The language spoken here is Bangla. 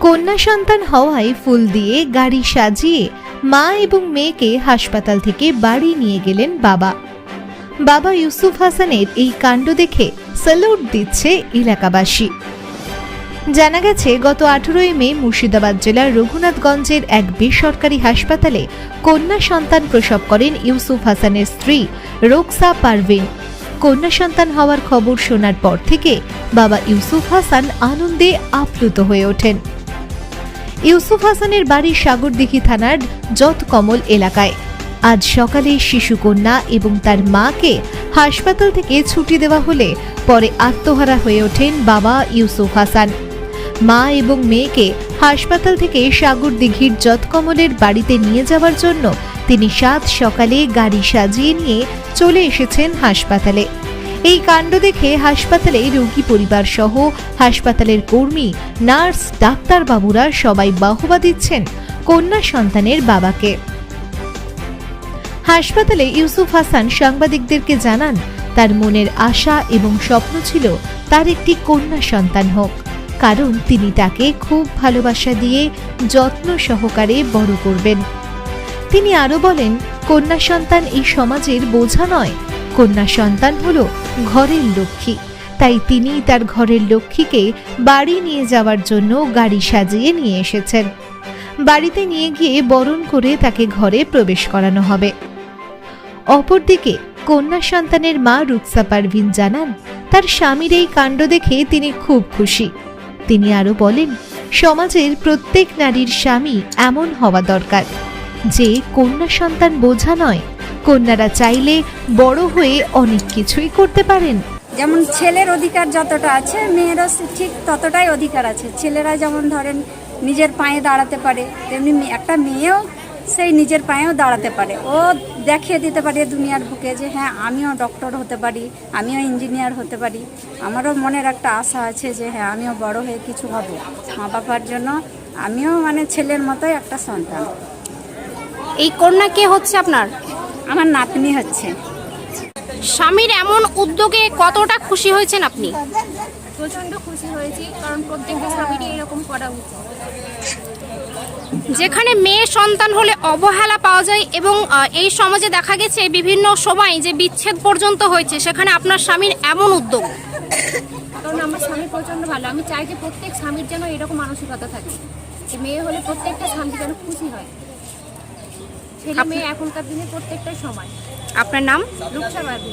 কন্যা সন্তান হওয়ায় ফুল দিয়ে গাড়ি সাজিয়ে মা এবং মেয়েকে হাসপাতাল থেকে বাড়ি নিয়ে গেলেন বাবা। বাবা ইউসুফ হাসানের এই কাণ্ড দেখে স্যালুট দিচ্ছে এলাকাবাসী। জানা গেছে, গত আঠেরোই মে মুর্শিদাবাদ জেলার রঘুনাথগঞ্জের এক বেসরকারি হাসপাতালে কন্যা সন্তান প্রসব করেন ইউসুফ হাসানের স্ত্রী রোকসা পারভিন। কন্যা সন্তান হওয়ার খবর শোনার পর থেকে বাবা ইউসুফ হাসান আনন্দে আপ্লুত হয়ে ওঠেন। ইউসুফ হাসানের বাড়ি সাগরদিঘি থানার যৎকমল এলাকায়। আজ সকালে শিশুকন্যা এবং তার মাকে হাসপাতাল থেকে ছুটি দেওয়া হলে পরে আত্মহারা হয়ে ওঠেন বাবা ইউসুফ হাসান। মা এবং মেয়েকে হাসপাতাল থেকে সাগরদিঘির যৎকমলের বাড়িতে নিয়ে যাওয়ার জন্য তিনি সাত সকালে গাড়ি সাজিয়ে নিয়ে চলে এসেছেন হাসপাতালে। এই কাণ্ড দেখে হাসপাতালে রোগী পরিবার সহ হাসপাতালের কর্মী, নার্স, ডাক্তারবাবুরা সবাই বাহবা দিচ্ছেন কন্যা সন্তানের বাবাকে। হাসপাতালে ইউসুফ হাসান সাংবাদিকদেরকে জানান, তার মনের আশা এবং স্বপ্ন ছিল তার একটি কন্যা সন্তান হোক। কারণ তিনি তাকে খুব ভালোবাসা দিয়ে যত্ন সহকারে বড় করবেন। তিনি আরও বলেন, কন্যা সন্তান এই সমাজের বোঝা নয়। কন্যা সন্তান হলো ঘরের লক্ষ্মী। তাই তিনি তার ঘরের লক্ষ্মীকে বাড়ি নিয়ে যাওয়ার জন্য গাড়ি সাজিয়ে নিয়ে এসেছেন। বাড়িতে নিয়ে গিয়ে বরণ করে তাকে ঘরে প্রবেশ করানো হবে। অপরদিকে, কন্যা সন্তানের মা রুকসা পারভিন জানান, তার স্বামীর এই কাণ্ড দেখে তিনি খুব খুশি। তিনি আরও বলেন, সমাজের প্রত্যেক নারীর স্বামী এমন হওয়া দরকার। যে কন্যা সন্তান বোঝা নয়, কন্যারা চাইলে বড় হয়ে অনেক কিছুই করতে পারেন। যেমন ছেলের অধিকার যতটা আছে, মেয়েরও ঠিক ততটাই অধিকার আছে। ছেলেরা যেমন ধরেন নিজের পায়ে দাঁড়াতে পারে, তেমনি একটা মেয়েও সেই নিজের পায়েও দাঁড়াতে পারে। ও দেখিয়ে দিতে পারে দুনিয়ার বুকে যে হ্যাঁ আমিও ডক্টর হতে পারি, আমিও ইঞ্জিনিয়ার হতে পারি। আমারও মনের একটা আশা আছে যে হ্যাঁ আমিও বড় হয়ে কিছু হব। মা বাবার জন্য আমিও মানে ছেলের মতোই একটা সন্তান। এই কন্যা কে হচ্ছে আপনার? আমার নাতনি হচ্ছে। স্বামীর এমন উদ্যোগে কতটা খুশি হয়েছেন আপনি? প্রচণ্ড খুশি হয়েছি কারণ প্রত্যেকটা স্বামীরই এরকম করা উচিত। যেখানে মেয়ে সন্তান হলে অবহেলা পাওয়া যায় এবং এই সমাজে দেখা গেছে বিভিন্ন সময় যে বিচ্ছেদ পর্যন্ত হয়েছে সেখানে আপনার স্বামীর এমন উদ্যোগ? কারণ আমার স্বামী প্রচণ্ড ভালো। আমি চাই যে প্রত্যেক স্বামীর যেন এরকম মানসিকতা থাকে। যে মেয়ে হলে প্রত্যেকটা স্বামী যেন খুশি হয়। ছেলে মেয়ে এখনকার দিনে প্রত্যেকটাই সময় আপনার নাম? রূপসা বাদী।